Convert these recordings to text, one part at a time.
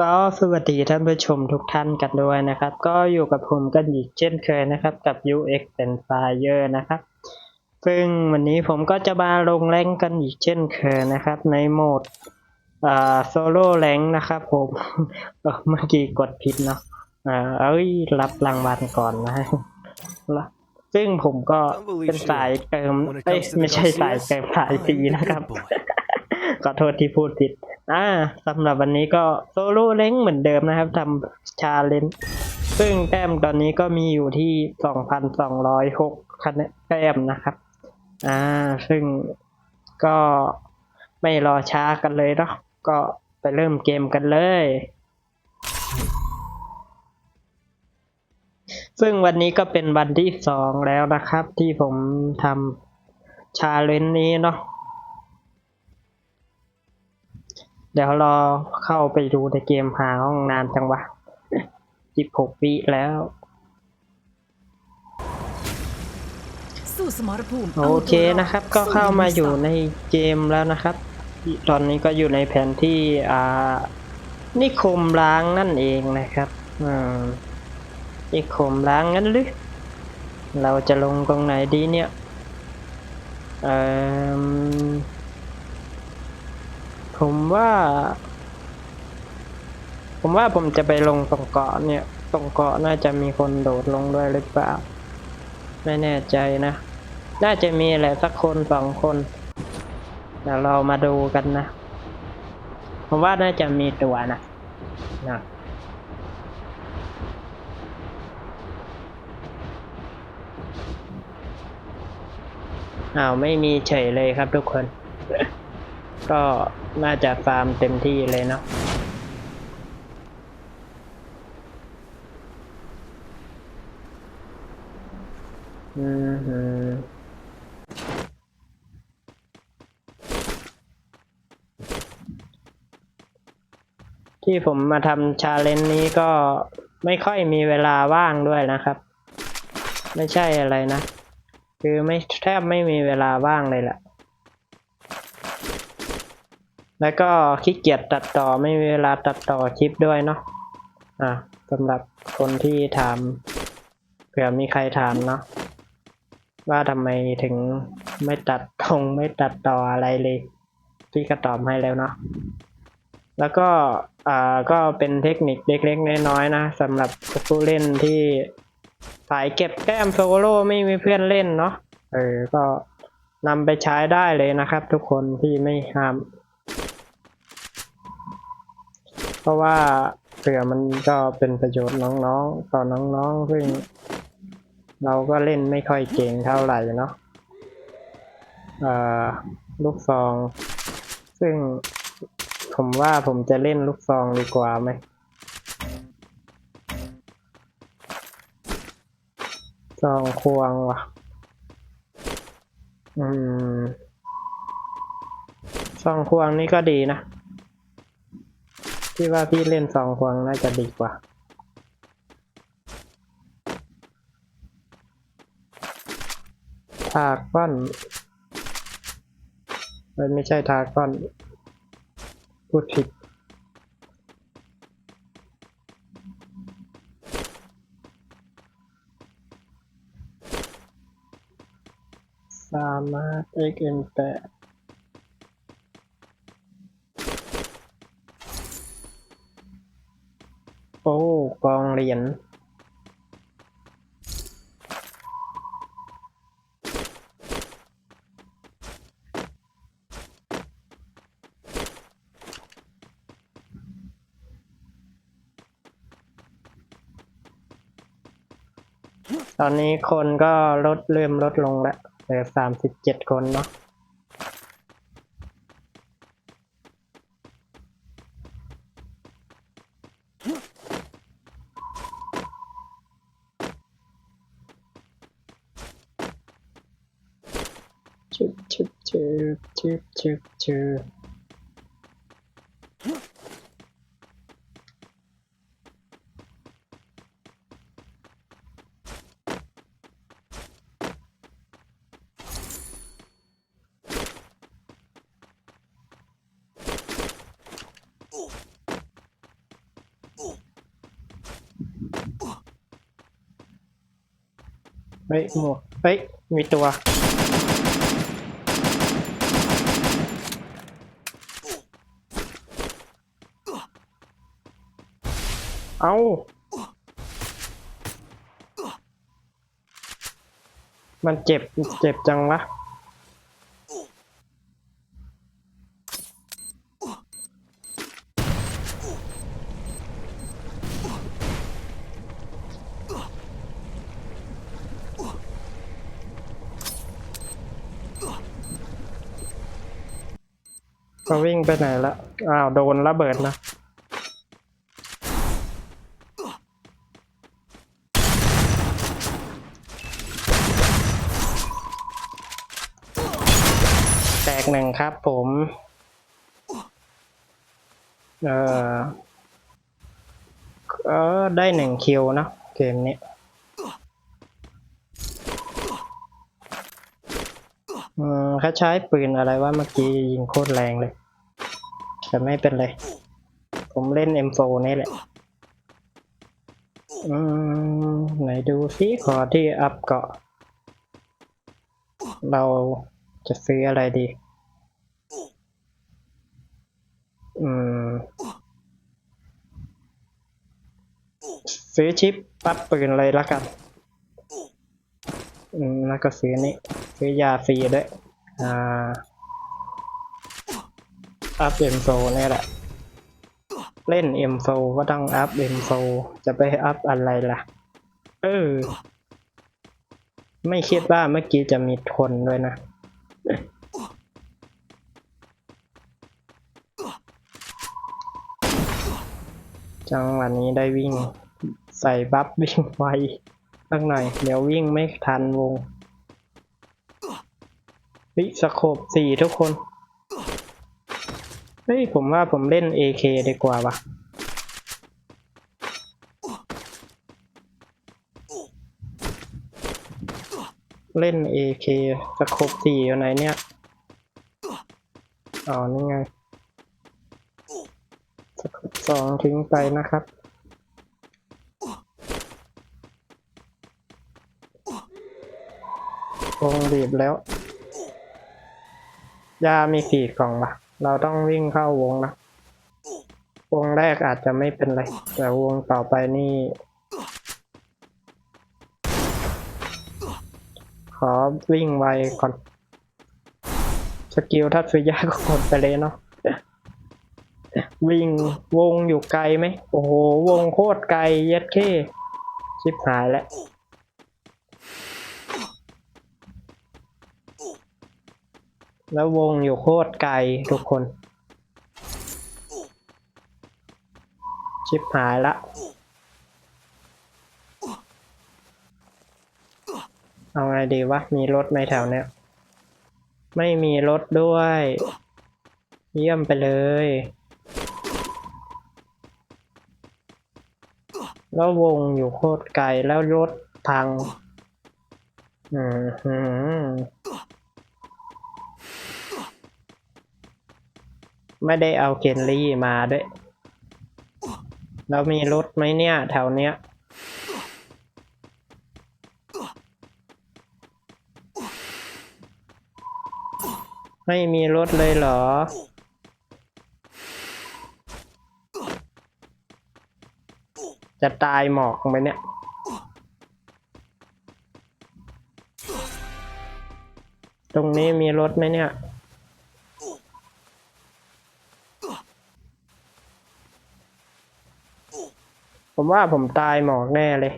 ก็สวัสดีท่านผู้ชมทุกท่านกันด้วยนะครับ ก็อยู่กับผมกันอีกเช่นเคยนะครับ กับ UX เป็น Fire นะครับ ซึ่งวันนี้ผมก็จะมาลงแรงกันอีกเช่นเคยนะครับ ในโหมดอ่าโซโล่แรงนะครับผมเอ่อเมื่อกี้กดผิดเนาะอ่าเอ้ยรับรางวัลก่อนนะละซึ่งผมก็เป็นสายเติมเอ้ยไม่ใช่สายเติมสายสีนะครับ ขอโทษที่พูดผิด อ่าสำหรับวันนี้ก็โซโล่เล้งเหมือนเดิมนะครับทำชาเลนจ์ซึ่งแต้มตอนนี้ก็มีอยู่ที่ 2,206คะแนนแต้มนะครับ อ่า ซึ่งก็ไม่รอช้ากันเลยเนาะก็ไปเริ่มเกมกันเลย ซึ่งวันนี้ก็เป็นวันที่สองแล้วนะครับ ที่ผมทำชาเลนจ์นี้เนาะ เดี๋ยวรอเข้าไปดูในเกมหาห้องนานจังวะสิบหกวิแล้วสู้สมรภูมิโอเคนะครับ ก็เข้ามาอยู่ในเกมแล้วนะครับ ตอนนี้ก็อยู่ในแผนที่อ่านิคมล้างนั่นเองนะครับอืมนิคมล้างงั้นหรือเราจะลงตรงไหนดีเนี่ยเอ่อ ผมว่า ผมว่าผมจะไปลงตรงเกาะเนี่ยตรงเกาะน่าจะมีคนโดดลงด้วยหรือเปล่า ไม่แน่ใจนะ น่าจะมีแหละสักคนสองคนเดี๋ยวเรามาดูกันนะ ผมว่าน่าจะมีตัวนะนะอ้าวไม่มีเฉยเลยครับทุกคน ก็น่าจะฟาร์มเต็มที่เลยเนาะอืมที่ผมมาทำชาเลนจ์นี้ก็ไม่ค่อยมีเวลาว่างด้วยนะครับ ไม่ใช่อะไรนะ คือไม่แทบไม่มีเวลาว่างเลยแหละ แล้วก็ขี้เกียจตัดต่อไม่มีเวลาตัดต่อคลิปด้วยเนาะอะสำหรับคนที่ถามเผื่อมีใครถามเนาะว่าทำไมถึงไม่ตัดตรงไม่ตัดต่ออะไรเลยพี่ก็ตอบให้แล้วเนาะแล้วก็อ่าก็เป็นเทคนิคเล็กๆน้อยๆนะสำหรับผู้เล่นที่สายเก็บแต้มโซโล่ไม่มีเพื่อนเล่นเนาะเออก็นำไปใช้ได้เลยนะครับ ทุกคนที่ไม่ห้าม เพราะว่าเผื่อมันก็เป็นประโยชน์น้องๆ ต่อน้องๆ ซึ่ง เราก็เล่นไม่ค่อยเก่งเท่าไหร่เนาะลูกซอง ซึ่งผมว่าผมจะเล่นลูกซองดีกว่าไหม ซองควงว่ะ อืม ซองควงนี่ก็ดีนะ พี่ว่าพี่เล่นซองควงน่าจะดีกว่าทาก้อนเอ้ยไม่ใช่ทาก้อน พูดผิดสามารถ XM8 โอ้กองเหรียญตอนนี้คนก็ลดเริ่มลดลงแล้วเหลือสามสิบเจ็ดคนเนาะ チュチュ。はい、もう、はい、見とドは。 เอามันเจ็บ เจ็บจังวะก็วิ่งไปไหนละ อ้าว โดนระเบิดนะ หนึ่งครับผม เออเออได้หนึ่งคิวเนอะเกมนี้อืมเขาใช้ปืนอะไรว่าเมื่อกี้ยิงโคตรแรงเลย แต่ไม่เป็นไร ผมเล่น M4 นี่แหละ อืม ไหนดูซิขอที่อัพเกาะ เราจะซื้ออะไรดี อืมซื้อชิปปั๊บปืนเลยละกันอืมแล้วก็ซื้อนี่ซื้อยาฟรีด้วยอ่าอัพ M4 นี่แหละ เล่น M4 ก็ต้องอัพ M4 จะไปอัพอะไรล่ะ เออ ไม่คิดว่าเมื่อกี้จะมีทนด้วยนะ จังหวะนี้ได้วิ่ง ใส่บัฟวิ่งไวสักหน่อย เดี๋ยววิ่งไม่ทันวงเฮ้ยสโคบสี่ทุกคน เฮ้ย ผมว่าผมเล่น AK ดีกว่าวะเล่น AK สโคบสี่อยู่ไหนเนี่ย อ๋อ นี่ไง สองทิ้งไปนะครับวงบีบแล้ว ยามีสี่กล่องละเราต้องวิ่งเข้าวงนะวงแรกอาจจะไม่เป็นไร แต่วงต่อไปนี่ ขอวิ่งไวก่อน สกิลทัศยาก็กดไปเลยเนาะ วิ่งวงอยู่ไกลไหม โอ้โห วงโคตรไกลเย็ดเคชิบหายแล้วแล้ววงอยู่โคตรไกลทุกคน ชิบหายละเอาไงดีวะ มีรถไหมแถวเนี้ย ไม่มีรถด้วย เยี่ยมไปเลย แล้ววงอยู่โคตรไกลแล้วรถพัง อืมไม่ได้เอาเคนลี่มาด้วย แล้วมีรถไหมเนี่ย แถวเนี้ยไม่มีรถเลยเหรอ จะตายหมอกไหมเนี่ย ตรงนี้มีรถไหมเนี่ย ผมว่าผมตายหมอกแน่เลย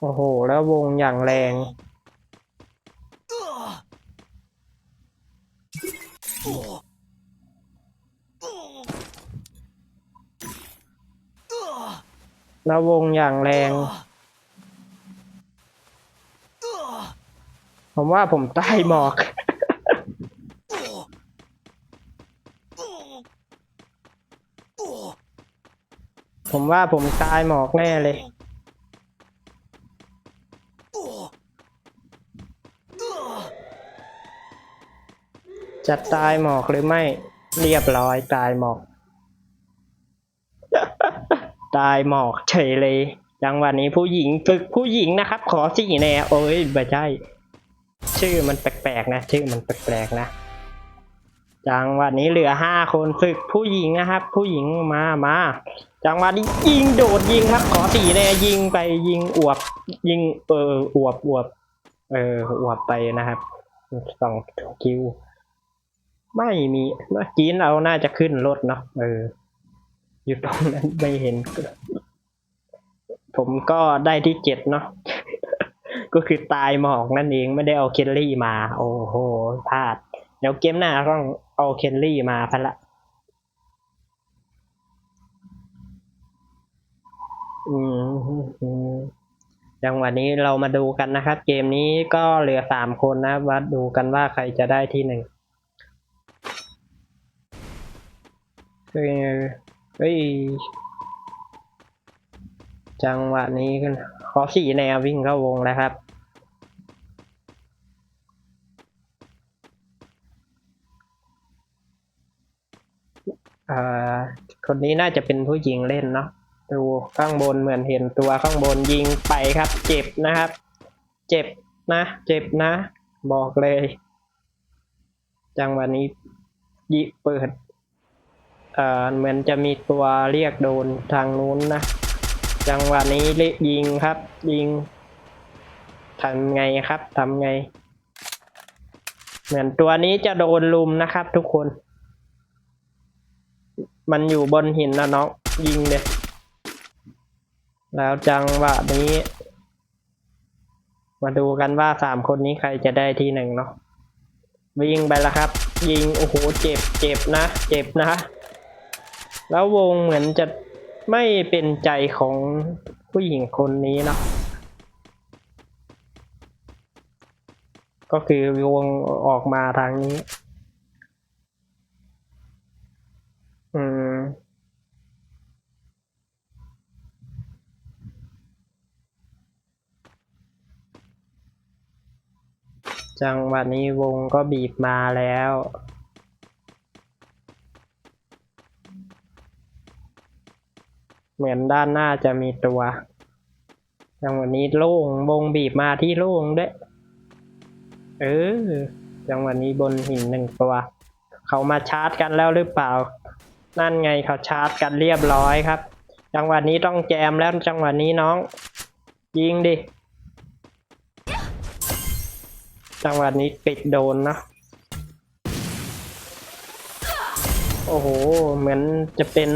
โอ้โห แล้ววงอย่างแรง แล้ววงอย่างแรง ผมว่าผมใต้หมอก ผมว่าผมตายหมอกแน่เลย จะตายหมอกหรือไม่ เรียบร้อยตายหมอก ตายหมอกเฉยเลยจังหวะนี้ผู้หญิงฝึกผู้หญิงนะครับ ขอสี่แนวโอ้ยไม่ใช่ชื่อมันแปลกๆนะ ชื่อมันแปลกๆนะ จังหวะนี้เหลือห้าคนฝึกผู้หญิงนะครับ ผู้หญิงมามาจังหวะนี้ยิงโดดยิงครับ ขอสี่แนวยิงไปยิงอวบ ยิงเอออวบอวบเอออวบไปนะครับสองคิว ไม่มีเมื่อกี้เราน่าจะขึ้นรถเนาะเออ อยู่ตรงนั้นไม่เห็น ผมก็ได้ที่เจ็ดเนาะก็คือตายหมอกนั่นเองไม่ได้เอาเคนลี่มา โอ้โหพลาด เดี๋ยวเกมหน้าต้องเอาเคนลี่มาพันละอืมจังหวะนี้เรามาดูกันนะครับ เกมนี้ก็เหลือสามคนนะวัดดูกันว่าใครจะได้ที่หนึ่ง เฮ้ย จังหวะนี้กันขอสี่แนววิ่งเข้าวงแล้วครับ อ่อคนนี้น่าจะเป็นผู้หญิงเล่นเนาะ ดูข้างบนเหมือนเห็นตัวข้างบนยิงไปครับ เจ็บนะครับ เจ็บนะ เจ็บนะ บอกเลย จังหวะนี้ยิเปิด เอ่อเหมือนจะมีตัวเรียกโดนทางนู้นนะ จังหวะนี้เละยิงครับ ยิงทำไงครับทำไง เหมือนตัวนี้จะโดนลุมนะครับ ทุกคน มันอยู่บนหินนะน้องยิงเลยแล้วจังหวะนี้ มาดูกันว่าสามคนนี้ใครจะได้ที่หนึ่งเนาะวิ่งไปแล้วครับ ยิงโอ้โหเจ็บเจ็บนะ เจ็บนะ แล้ววงเหมือนจะไม่เป็นใจของผู้หญิงคนนี้เนาะก็คือวงออกมาทางนี้ อืม จังหวะนี้วงก็บีบมาแล้ว เหมือนด้านหน้าจะมีตัวจังหวะนี้โล่งวงบีบมาที่โล่งด้วย เออจังหวะนี้บนหินหนึ่งตัว เขามาชาร์จกันแล้วหรือเปล่า นั่นไงเขาชาร์จกันเรียบร้อยครับ จังหวะนี้ต้องแจมแล้วจังหวะนี้น้อง ยิงดิ จังหวะนี้ปิดโดนนะโอ้โห เหมือนจะเป็น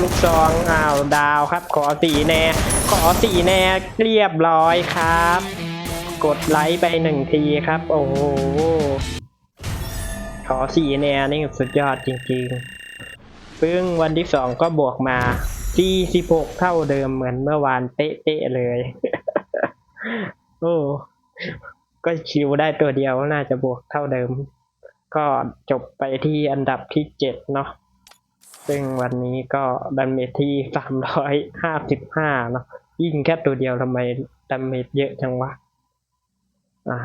ลูกซองอ้าวดาวครับ ขอสีแน่ ขอสีแน่เรียบร้อยครับ กดไลค์ไปหนึ่งทีครับ โอ้โหขอสีแน่นี่สุดยอดจริงๆ ซึ่งวันที่สองก็บวกมา46เท่าเดิมเหมือนเมื่อวานเป๊ะๆเลย โอ้ก็คิวได้ตัวเดียวน่าจะบวกเท่าเดิม ก็จบไปที่อันดับที่เจ็ดเนาะ ซึ่งวันนี้ก็ดันเมจที่สามร้อยห้าสิบห้าเนาะยิงแค่ตัวเดียวทำไมดันเมจเยอะจังวะอะ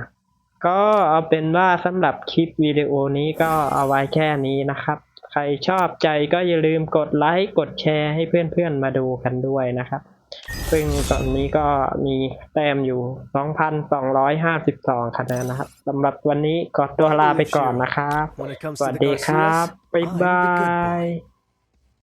ก็เอาเป็นว่าสำหรับคลิปวิดีโอนี้ก็เอาไว้แค่นี้นะครับ ใครชอบใจก็อย่าลืมกดไลค์กดแชร์ให้เพื่อนๆมาดูกันด้วยนะครับ ซึ่งตอนนี้ก็มีแต้มอยู่ 2,252 คะแนนนะครับสำหรับวันนี้ขอตัวลาไปก่อนนะครับ When it comes ส to วัส the ดีครับ Garcias, บ๊าย I'm the บา good boy. ย